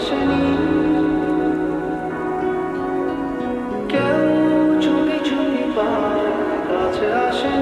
আসেনি। কেউ চুপি চুপি পায় কাছে আসেনি।